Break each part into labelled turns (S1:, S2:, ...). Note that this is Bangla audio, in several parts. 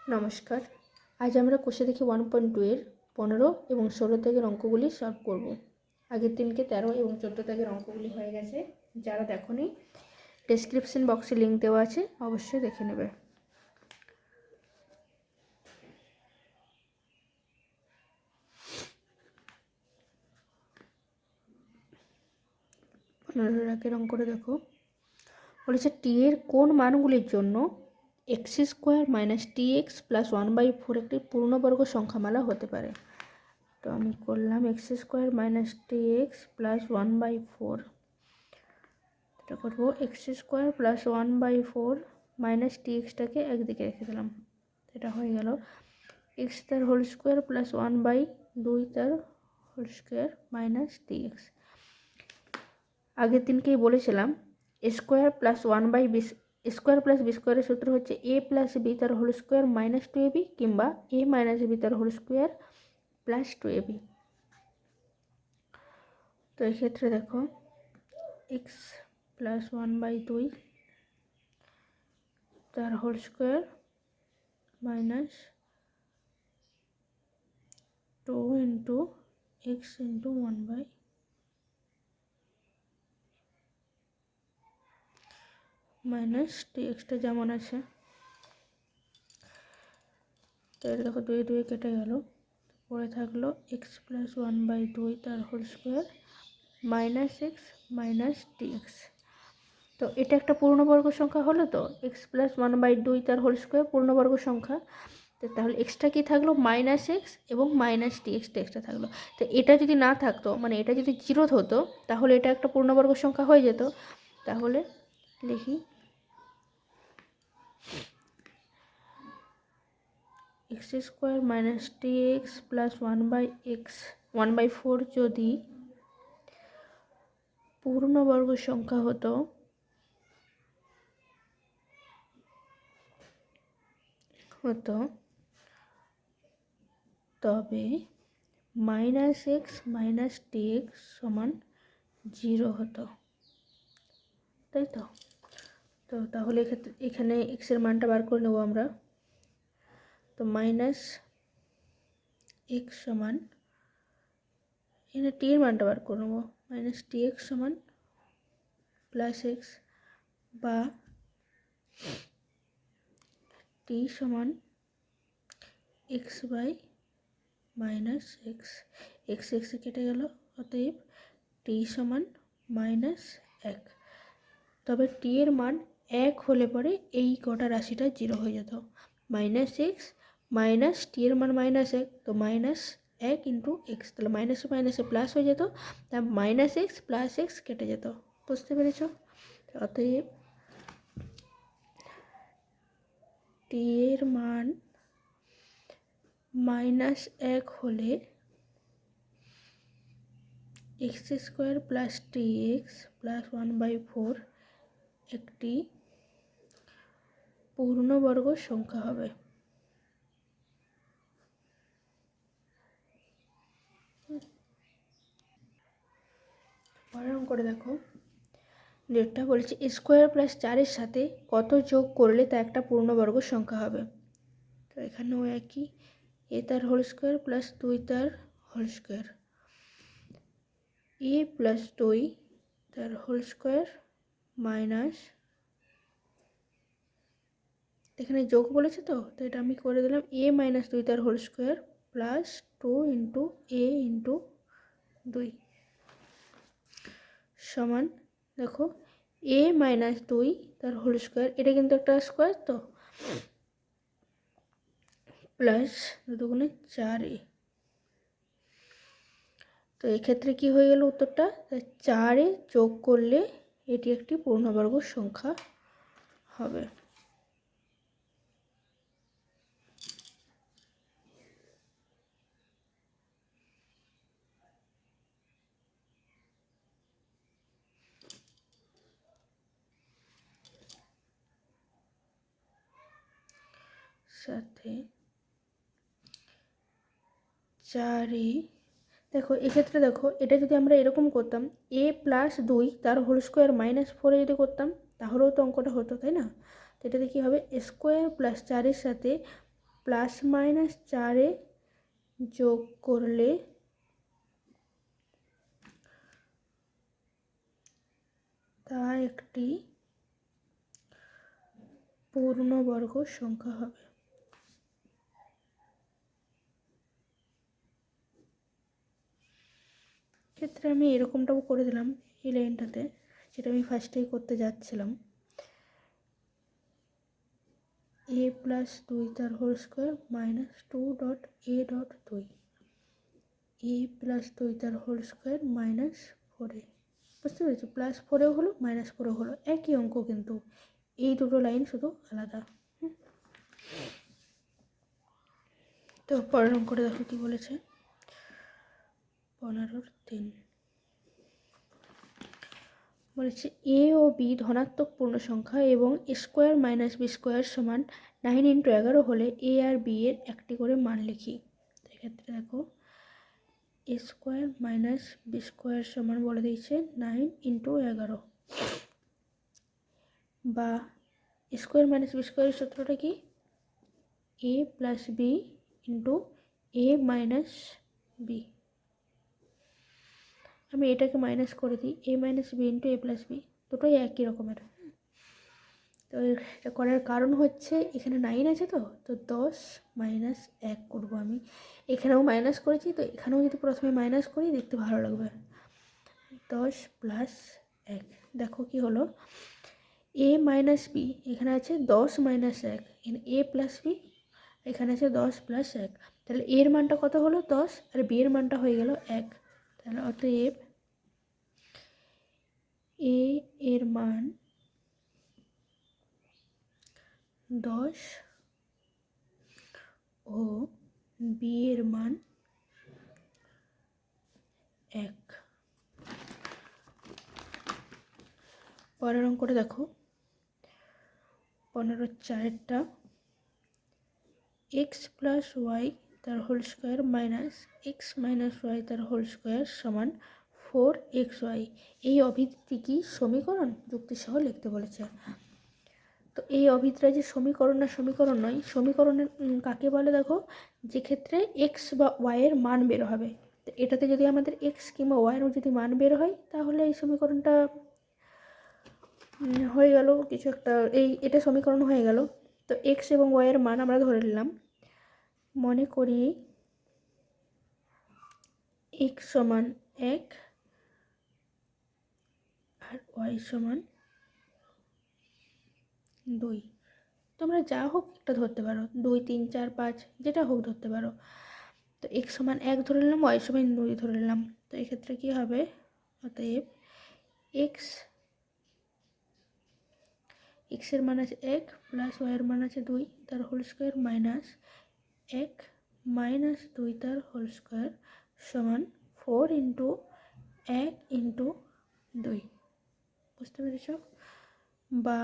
S1: নমস্কার। আজ আমরা কোষে দেখি ওয়ান পয়েন্ট টু এর পনেরো এবং ষোলো থেকে অঙ্কগুলি সলভ করব। আগের দিনকে তেরো এবং চোদ্দ থেকে অঙ্কগুলি হয়ে গেছে। যারা দেখনি ডেসক্রিপশন বক্সে লিঙ্ক দেওয়া আছে, অবশ্যই দেখে নেবে। পনেরো রাখের অঙ্কটা দেখো। বলেছে টি এর কোন মানগুলির জন্য X square minus T X plus one by four একটি পূর্ণবর্গ সংখ্যামালা হতে পারে। তো আমি করলাম X square minus T X plus one by four. এটা করব X square plus one by four minus T এক্সটাকে একদিকে রেখে দিলাম। এটা হয়ে গেল। এক্স তার whole square plus one by দুই তার whole square minus T X. আগের দিনকেই বলেছিলাম, square plus one by B square plus B স্কোয়ারের সূত্র হচ্ছে এ প্লাস বি তার whole square minus two A B কিংবা এ মাইনাস বি তার whole square plus two A B. তো এক্ষেত্রে দেখো এক্স প্লাস ওয়ান বাই দুই তার whole square minus two into X into one by minus T extra যেমন আছে। তো এটা দেখো দুই দুই কেটে গেল। পরে থাকল এক্স প্লাস ওয়ান বাই দুই তার whole square minus X minus T X তো এটা একটা পূর্ণবর্গ সংখ্যা হলো তো? এক্স প্লাস ওয়ান বাই দুই তার হোল স্কোয়ার পূর্ণবর্গ সংখ্যা। তো তাহলে এক্সটা কী থাকল? মাইনাস এক্স এবং মাইনাস টি এক্সটা এক্সট্রা থাকল। তো এটা যদি না থাকতো মানে এটা যদি জিরো হতো, তাহলে এটা একটা পূর্ণবর্গ সংখ্যা হয়ে যেত। তাহলে লিখি X square minus T X plus one by X, one by four যদি পূর্ণবর্গ সংখ্যা হতো হতো, তবে minus X minus T X সমান জিরো হতো। তাই তো? তো তাহলে এক্ষেত্রে, এখানে এক্সের মানটা বার করে নেব আমরা। তো মাইনাস এক্স সমান, এখানে টি এর মানটা বার করে নেব। মাইনাস টি এক্স সমান প্লাস এক্স বা টি সমান X by minus X X এক্সে কেটে গেল, অতএব টি সমান মাইনাস এক। তবে টি এর মান এক হলে পরে এই কটা রাশিটা জিরো হয়ে যেত। মাইনাস এক্স মাইনাস টি এর মান মাইনাস এক, তো মাইনাস এক ইন্টু এক্স তাহলে মাইনাসে মাইনাসে প্লাস হয়ে যেত তা মাইনাস এক্স প্লাস এক্স কেটে যেত। বুঝতে পেরেছ? অতএব টি এর মান মাইনাস এক হলে X square plus T X plus one by four একটি পূর্ণবর্গ সংখ্যা হবে। পরের করে দেখো। ডেটটা বলেছে স্কোয়ার প্লাস চারের সাথে কত যোগ করলে তা একটা পূর্ণবর্গ সংখ্যা হবে? তো এখানেও একই। এ তার হোল স্কোয়ার প্লাস দুই তার হোল স্কোয়ার এ প্লাস দুই তার হোল স্কোয়ার মাইনাস এখানে যোগ বলেছে তো তো এটা আমি করে দিলাম এ মাইনাস দুই তার whole square plus two into A into দুই। সমান, দেখো এ মাইনাস দুই তার হোল স্কোয়ার এটা কিন্তু একটা স্কোয়ার তো? প্লাস দুগুণে চার এ তো এক্ষেত্রে কি হয়ে গেল উত্তরটা? চারে যোগ করলে এটি একটি পূর্ণবর্গ সংখ্যা হবে। সাথে চারে, দেখো, এক্ষেত্রে দেখো, এটা যদি আমরা এরকম করতাম এ প্লাস দুই, তার হোল স্কোয়ার মাইনাস ফোরে যদি করতাম, তাহলেও তো অঙ্কটা হতো, তাই না? তো এটাতে কী হবে? স্কোয়ার প্লাস চারের সাথে প্লাস মাইনাস চারে যোগ করলে তা একটি পূর্ণবর্গ সংখ্যা হবে। ক্ষেত্রে আমি এরকমটাও করে দিলাম এই লাইনটাতে, যেটা আমি ফার্স্টেই করতে যাচ্ছিলাম। এ প্লাস দুই তার whole square minus two dot A dot দুই। এ প্লাস দুই তার হোল স্কোয়ার মাইনাস ফোরে বুঝতে পেরেছি? প্লাস ফোরেও হলো মাইনাস ফোরেও হলো। একই অঙ্ক কিন্তু। এই দুটো লাইন শুধু আলাদা। তো পরের অঙ্কটা দেখো কি বলেছে। পনেরোর তিন বলেছে, এ ও বি ধনাত্মক পূর্ণ সংখ্যা এবং স্কোয়ার মাইনাস বি স্কোয়ার সমান নাইন ইন্টু এগারো হলে এ আর বি এর একটি করে মান লিখি। এক্ষেত্রে দেখো, A square minus B square সমান বলে দিয়েছে নাইন ইন্টু এগারো। বা স্কোয়ার মাইনাস বি স্কোয়ারের সূত্রটা কি? A plus B into A minus B. আমি এটাকে মাইনাস করে দিই A minus B into A plus B দুটোই একই রকমের। তো এটা করার কারণ হচ্ছে এখানে নাইন আছে তো তো দশ মাইনাস এক করব আমি। এখানেও মাইনাস করেছি, তো এখানেও যদি প্রথমে মাইনাস করি, দেখতে ভালো লাগবে। দশ প্লাস এক, দেখো কি হলো। এ মাইনাস বি এখানে আছে দশ মাইনাস এক, এখানে এ প্লাস বি এখানে আছে দশ প্লাস এক। তাহলে এর মানটা কত হলো? দশ, আর বি এর মানটা হয়ে গেল এক। তাহলে অতএব এ এর মান দশ ও বি এর মান এক। পরের অঙ্কটা দেখো। পনেরো চারেরটা। এক্স প্লাস ওয়াই তার whole square minus X minus Y তার হোল স্কোয়ার সমান ফোর এক্স ওয়াই এই অভিধটি কি সমীকরণ? যুক্তিসহ লিখতে বলেছে। তো এই অভিধটা যে সমীকরণ না সমীকরণ নয়, সমীকরণের কাকে বলে দেখো? যে ক্ষেত্রে এক্স বা ওয়াইয়ের মান বের হবে। তো এটাতে যদি আমাদের এক্স কিংবা ওয়াইয়ের যদি মান বের হয়, তাহলে এই সমীকরণটা হয়ে গেল। কিছু একটা, এই, এটা সমীকরণ হয়ে গেল। তো এক্স এবং ওয়াইয়ের মান আমরা ধরে নিলাম। মনে করি এক্স সমান এক আর ওয়াই সমান দুই। তোমরা যা হোক একটা ধরতে পারো। দুই, তিন, চার, পাঁচ, যেটা হোক ধরতে পারো। তো এক্স সমান এক ধরে নিলাম ওয়াই সমান দুই ধরে নিলাম। তো এক্ষেত্রে কী হবে? অতএব এক্স এক্সের মান আছে এক প্লাস ওয়াইয়ের মান আছে দুই, তার হোল স্কোয়ার মাইনাস এক মাইনাস দুই তার হোল স্কোয়ার সমান ফোর ইন্টু এক ইন্টু দুই। বুঝতে পেরেছ? বা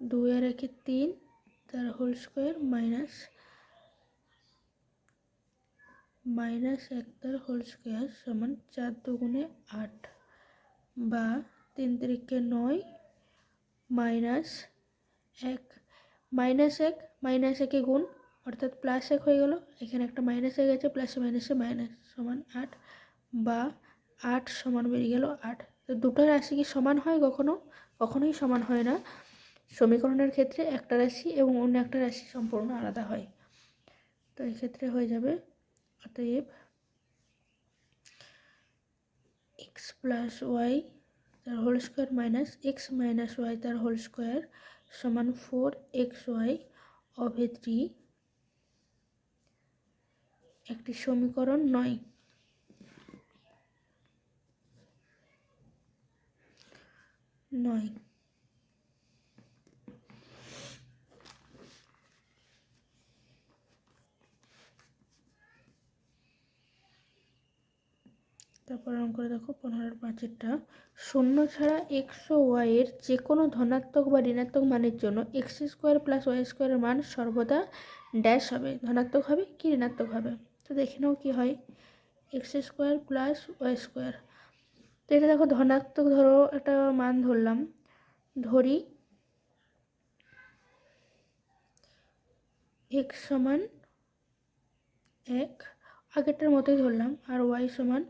S1: দুই আর একে তিন তার হোল স্কোয়ার মাইনাস মাইনাস এক তার হোল স্কোয়ার সমান চার দুগুণে আট। বা তিন তিরিকে নয় মাইনাস এক মাইনাস এক মাইনাস একে গুণ, অর্থাৎ প্লাস এক হয়ে গেল। এখানে একটা মাইনাস এক আছে প্লাসে মাইনাসে মাইনাস সমান আট বা আট সমান বেরিয়ে গেল আট। তো দুটো রাশি কি সমান হয় কখনো? কখনোই সমান হয় না। সমীকরণের ক্ষেত্রে একটা রাশি এবং অন্য একটা রাশি সম্পূর্ণ আলাদা হয়। তো এক্ষেত্রে হয়ে যাবে অতএব এক্স প্লাস ওয়াই তার whole square minus X minus Y তার হোল স্কোয়ার সমান ফোর এক্স ওয়াই অভেদটি একটি সমীকরণ নয়। নয়। তারপর অঙ্কটা দেখো পনেরোর পাঁচেরটা। শূন্য ছাড়া এক্স ও ওয়াইয়ের যে কোনো ধনাত্মক বা ঋণাত্মক মানের জন্য এক্স স্কোয়ার প্লাস ওয়াই স্কোয়ারের মান সর্বদা ড্যাশ হবে। ধনাত্মক হবে কি ঋণাত্মক হবে? তো দেখে নাও কী হয়। X square plus Y square তো এটা দেখো, ধনাত্মক ধরো একটা মান ধরলাম। ধরি এক্স সমান এক, আগেরটার মতোই ধরলাম। আর ওয়াই সমান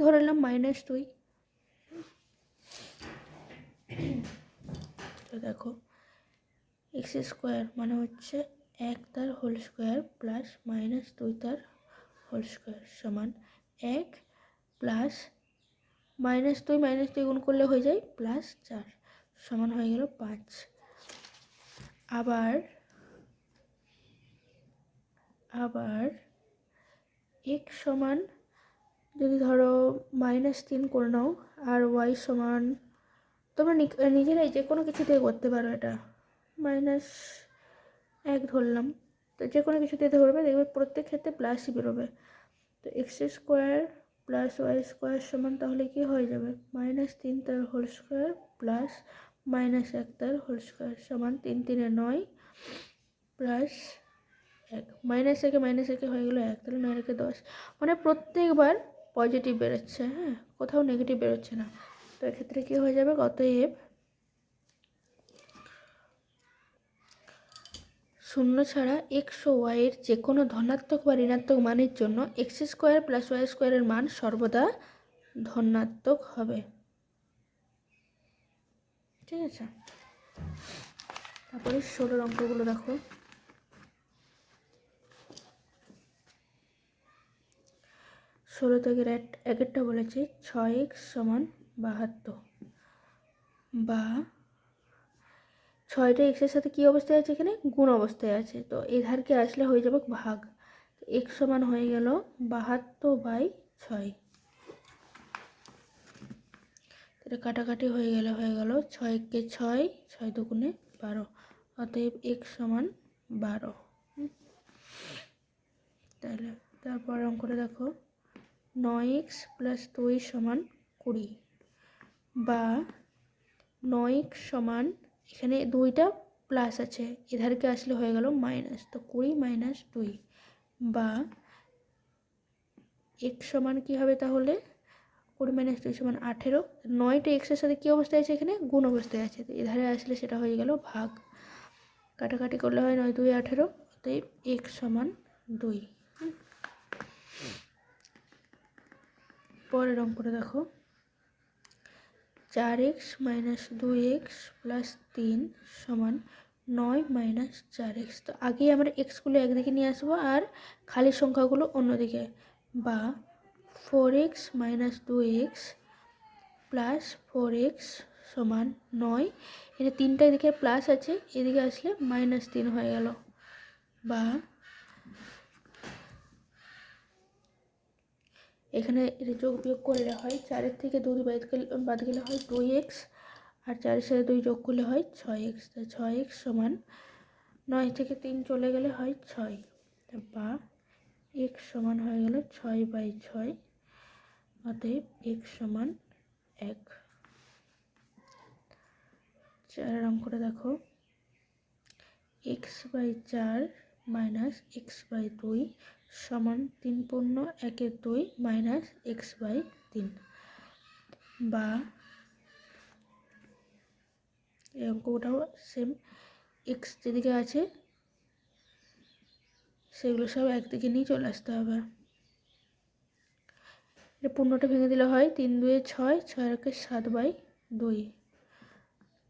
S1: ধরে নিলাম মাইনাস দুই। তো দেখো এক্স স্কোয়ার মানে হচ্ছে এক তার হোল স্কোয়ার প্লাস মাইনাস দুই তার হোল স্কোয়ার সমান এক প্লাস মাইনাস দুই মাইনাস দুই গুণ করলে হয়ে যায় প্লাস চার, সমান হয়ে গেল পাঁচ। আবার আবার এক সমান যদি ধরো মাইনাস তিন করে নাও, আর ওয়াই সমান, তোমরা নিজেরাই যে কোনো কিছু করতে পারো এটা। মাইনাস এক ধরলাম। তো যে কোনো কিছু দিয়ে ধরবে, দেখবে প্রত্যেক ক্ষেত্রে প্লাসই বেরোবে। তো X square plus Y square সমান তাহলে কি হয়ে যাবে? মাইনাস তিন তার হোল স্কোয়ার প্লাস মাইনাস এক তার হোল স্কোয়ার সমান তিন তিনে নয় প্লাস এক। মাইনাস একে মাইনাস একে হয়ে গেলো এক, তাহলে নয় একে দশ। মানে প্রত্যেকবার পজিটিভ বেরোচ্ছে হ্যাঁ? কোথাও নেগেটিভ বেরোচ্ছে না। তো এক্ষেত্রে কী হয়ে যাবে? অতএব শূন্য ছাড়া এক্স ও ওয়াইয়ের যে কোনো ধনাত্মক বা ঋণাত্মক মানের জন্য এক্স স্কোয়ার প্লাস ওয়াই স্কোয়ারের মান সর্বদা ধনাত্মক হবে। ঠিক আছে? তারপরে ষোলোর অঙ্কগুলো দেখো। ষোলো থেকে এক- একেরটা বলেছে ছয় এক্স সমান বাহাত্তর। বা ছয়টা এক্সের সাথে কী অবস্থায় আছে এখানে? গুণ অবস্থায় আছে। তো এই ধারকে আসলে হয়ে যাবে? ভাগ। এক্স সমান হয়ে গেল বাহাত্তর বাই ছয়। এটা কাটাকাটি হয়ে গেলে, হয়ে গেল ছয়কে ছয় ছয় দুগুণে বারো। অতএব এক্স সমান বারো। তাহলে তারপর অঙ্কটা দেখো। নয় এক্স প্লাস দুই সমান কুড়ি বা নয় এক্স সমান এখানে দুইটা প্লাস আছে, এধারকে আসলে হয়ে গেল মাইনাস, তো কুড়ি মাইনাস দুই বা এক্স সমান কী হবে তাহলে? কুড়ি মাইনাস দুই সমান আঠেরো, নয়টা এক্সের সাথে কী অবস্থায় আছে এখানে? গুণ অবস্থায় আছে, তো এধারে আসলে সেটা হয়ে গেল ভাগ। কাটাকাটি করলে হয় নয় দুই আঠেরো, অতএব এক্স সমান দুই। পরের অঙ্কটা দেখো। চার এক্স মাইনাস দুই এক্স প্লাস তিন সমান নয় মাইনাস চার এক্স। তো আগেই আমরা এক্সগুলো একদিকে নিয়ে আসব আর খালি সংখ্যাগুলো অন্যদিকে। বা ফোর এক্স মাইনাস দুই এক্স প্লাস ফোর এক্স সমান নয়। এটা তিনটা এদিকে প্লাস আছে, এদিকে আসলে মাইনাস তিন হয়ে গেল। বা এখানে এটা যোগ বিয়োগ করলে হয় চারের থেকে দুই বাদ গেলে বাদ গেলে হয় দুই এক্স, আর চারের সাথে দুই যোগ করলে হয় ছয় এক্স তাই ছয় এক্স সমান নয় থেকে তিন চলে গেলে হয় ছয় বা এক্স সমান হয়ে গেল ছয় বাই ছয়, অতএব এক্স সমান এক। চারের অঙ্কটা দেখো, এক্স বাই চার মাইনাস এক্স বাই দুই সমান তিন পূর্ণ একের দুই মাইনাস এক্স বাই তিন। বা এই অঙ্কটাও সেম এক্স যেদিকে আছে, সেগুলো সব একদিকে নিয়ে চলে আসতে হবে। এটা পূর্ণটা ভেঙে দিলে হয় তিন দুয়ে ছয় ছয় একে সাত বাই দুই।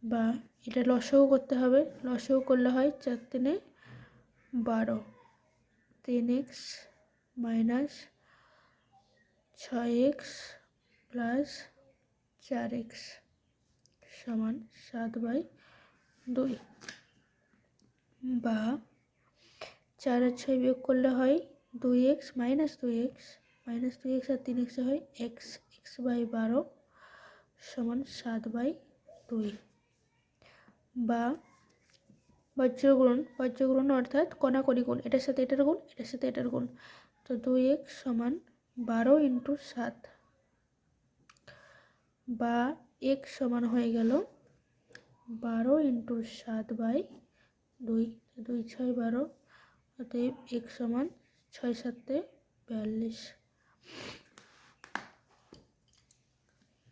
S1: বা এটা লসও করতে হবে, লসও করলে হয় চার তিনে বারো। তিন এক্স মাইনাস ছয় এক্স প্লাস চার এক্স সমান সাত বাই দুই। বা চার আর ছয় বিয়োগ করলে হয় দুই এক্স মাইনাস দুই এক্স মাইনাস দুই এক্স আর তিন এক্স হয় এক্স এক্স বাই বারো সমান সাত বাই দুই। বা বজ্রগুণ বজ্রগুণ অর্থাৎ কণাকণি গুণ এটার সাথে এটার গুণ, এটার সাথে এটার গুণ। তো দুই এক সমান বারো ইন্টু সাত। বা এক সমান হয়ে গেল বারো ইন্টু সাত বাই দুই। দুই ছয় বারো, অতএব এক সমান ছয় সাতে বিয়াল্লিশ।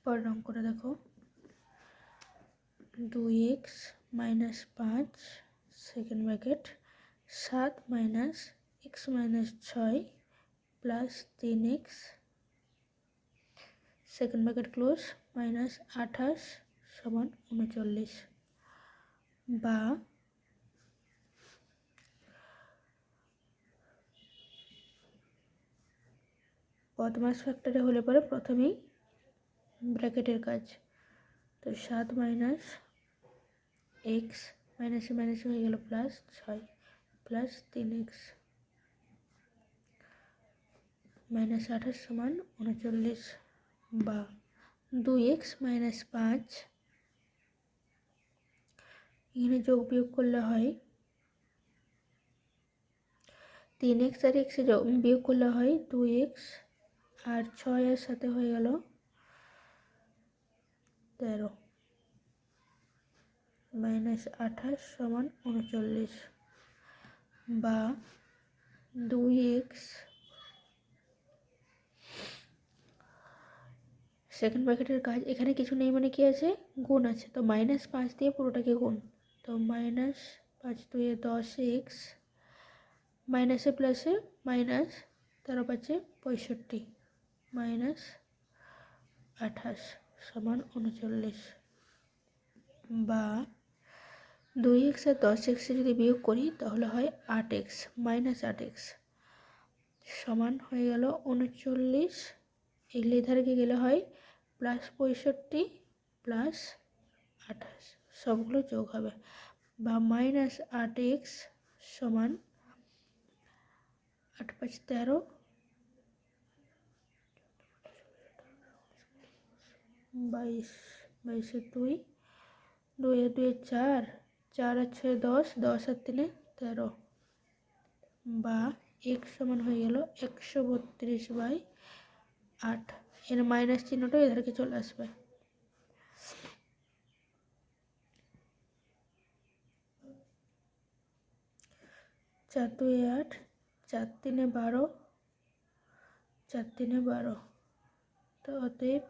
S1: পরের অঙ্কটা দেখো। দুই এক্স মাইনাস পাঁচ সেকেন্ড ব্র্যাকেট সাত মাইনাস এক্স মাইনাস ছয় প্লাস তিন X second bracket close minus আঠাশ সমান উনচল্লিশ। বা বদমাস ফ্যাক্টরে হলে পরে প্রথমেই ব্র্যাকেটের কাজ। তো সাত মাইনাস এক্স মাইনাসে মাইনাসে হয়ে গেল প্লাস ছয় প্লাস তিন এক্স মাইনাস আঠাশ সমান উনচল্লিশ বা দুই এক্স মাইনাস পাঁচ। এখানে যোগ বিয়োগ করলে হয় তিন এক্স আর এক্সে বিয়োগ করলে হয় দুই এক্স আর ছয়ের সাথে হয়ে গেল তেরো। মাইনাস আঠাশ সমান উনচল্লিশ বা দুই এক্স সেকেন্ড ব্র্যাকেটের কাজ, এখানে কিছু নেই মানে কি আছে? গুণ আছে। তো মাইনাস পাঁচ দিয়ে পুরোটাকে গুণ। তো মাইনাস পাঁচ দুয়ে দশ এক্স মাইনাসে প্লাসে মাইনাস তেরো পাঁচে পঁয়ষট্টি মাইনাস আঠাশ সমান উনচল্লিশ বা দুই এক্স আর দশ এক্সে যদি বিয়োগ করি, তাহলে হয় আট এক্স, মাইনাস আট এক্স। সমান হয়ে গেল উনচল্লিশ। এগুলি ধারে গেলে হয়? প্লাস পঁয়ষট্টি, প্লাস আঠাশ। সবগুলো যোগ হবে। বা মাইনাস আট এক্স সমান আট পাঁচ তেরো। বাইশ, বাইশে দুই। দুই দুই চার। চার আর ছয় দশ দশ আর তিনে তেরো। বা এক সমান হয়ে গেল একশো বত্রিশ বাই আট। এর মাইনাস চিহ্নটা এধারকে চলে আসবে। চার দুই আট, চার তিনে বারো, চার তিনে বারো। তো অতএব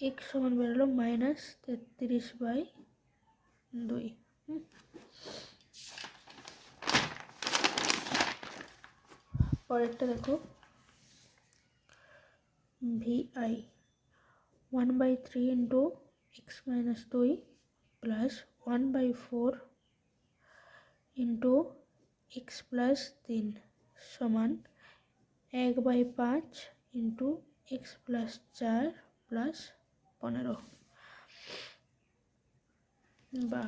S1: এক সমান বেরোলো মাইনাস তেত্রিশ বাই দুই। পরেরটা দেখো V I one by three into X minus দুই plus one by four into X plus তিন সমান এক বাই পাঁচ ইন্টু এক্স প্লাস চার প্লাস পনেরো বা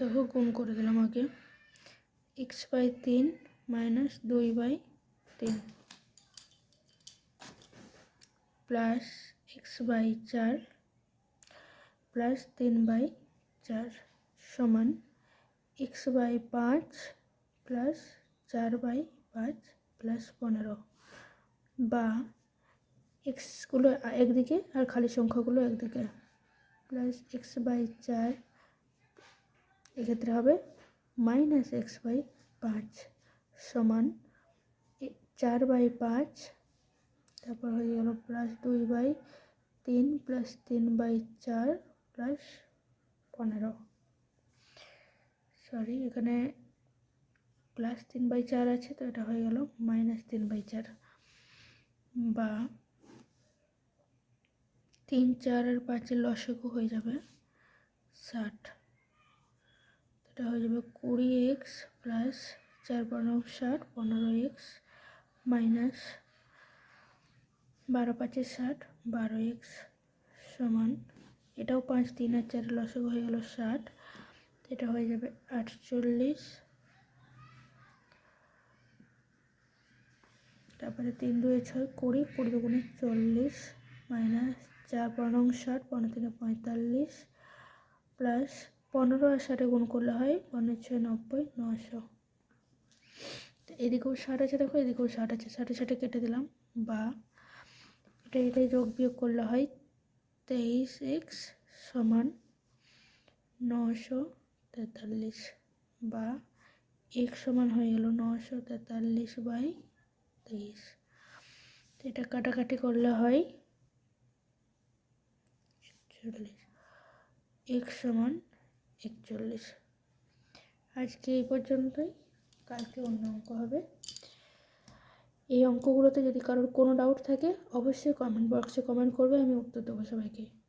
S1: দেখো, গুণ করে দিলাম আগে। এক্স বাই তিন মাইনাস দুই বাই তিন প্লাস এক্স বাই চার প্লাস তিন বাই চার সমান এক্স বাই পাঁচ প্লাস চার বাই পাঁচ প্লাস পনেরো। বা এক্সগুলো একদিকে আর খালি সংখ্যাগুলো একদিকে। প্লাস এক্স বাই চার এক্ষেত্রে হবে মাইনাস এক্স বাই পাঁচ সমান চার বাই পাঁচ, তারপর হয়ে গেল প্লাস দুই বাই তিন প্লাস তিন বাই চার প্লাস পনেরো। সরি এখানে প্লাস তিন বাই চার আছে, তো এটা হয়ে গেল মাইনাস তিন বাই চার। বা তিন, চার আর পাঁচের লসগু হয়ে যাবে ষাট। এটা হয়ে যাবে কুড়ি এক্স প্লাস চার পনেরো ষাট, পনেরো এক্স মাইনাস বারো পাঁচে ষাট, বারো এক্স সমান, এটাও পাঁচ, তিন আর চার লসক হয়ে গেল ষাট, এটা হয়ে যাবে আটচল্লিশ। তারপরে তিন দুয়ে ছয় কুড়ি কুড়ি দুগুণে চল্লিশ মাইনাস চার পনেরো ষাট, পনেরো তিনে পঁয়তাল্লিশ প্লাস পনেরো আর ষাটে গুণ করলে হয় পনেরো ছয় নব্বই নশো। এদিকেও ষাট আছে, দেখো এদিকেও ষাট আছে, ষাটে ষাটে কেটে দিলাম, বা এটা এটাই যোগ বিয়োগ করলে হয় তেইশ এক্স সমান নশো তেতাল্লিশ, বা এক সমান হয়ে গেল নশো তেতাল্লিশ বাই তেইশ। এটা কাটাকাটি করলে হয় একচল্লিশ এক সমান একচল্লিশ। আজকে এই পর্যন্তই। কালকে অন্য অঙ্ক হবে। এই অঙ্কগুলোতে যদি কারোর কোনো ডাউট থাকে, অবশ্যই কমেন্ট বক্সে কমেন্ট করবে, আমি উত্তর দেবো সবাইকে।